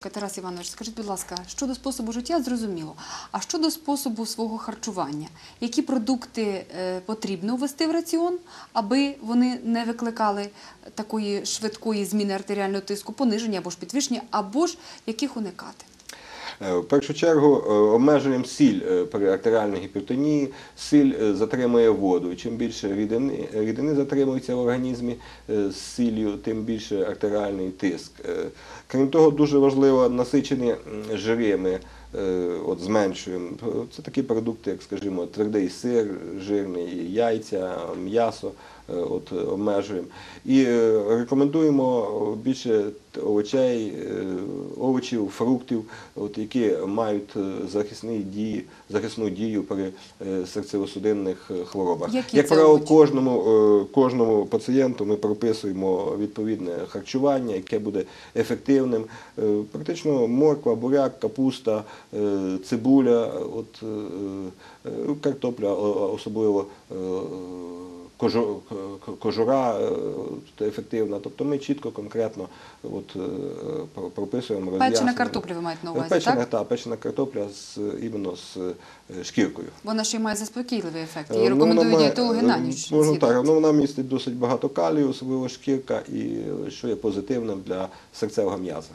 Тарас Іванович, скажіть, будь ласка, щодо способу життя зрозуміло. А щодо способу свого харчування, які продукти е, потрібно ввести в раціон, аби вони не викликали такої швидкої зміни артеріального тиску, пониження або ж підвищення, або ж яких уникати? Е, В першу чергу е, обмежуємо сіль е, при артеріальній гіпертонії. Сіль затримує воду. Чим більше рідини, рідини затримується в організмі з сіллю, тим більше артеріальний тиск. Крім того, дуже важливо насичені м, жири ми е, от, зменшуємо. Це такі продукти, як, скажімо, твердий сир, жирний, яйця, м'ясо. е, От, е, обмежуємо. І е, рекомендуємо більше овочей, е, овочів, фруктів, от, які мають е, захисні дії, захисну дію при е, серцево-судинних е, хворобах. Які Як правило, кожному, е, кожному пацієнту ми прописуємо відповідне харчування, яке буде ефективним. Е, Практично морква, буряк, капуста, е, цибуля, от, е, е, картопля, особливо е, кожура е, ефективна. Тобто ми чітко, конкретно от, е, про- прописуємо Печена картопля ви маєте на увазі, Печена, так? та, печена картопля з, іменно з е, шкіркою. Вона ще й має заспокійливий ефект. Е, Її ну, рекомендують має- дієтологи на ніч. е, Можна так, ну, вона містить досить багато калію, особливо шкірка, і е, що є позитивним для серцевого м'яза.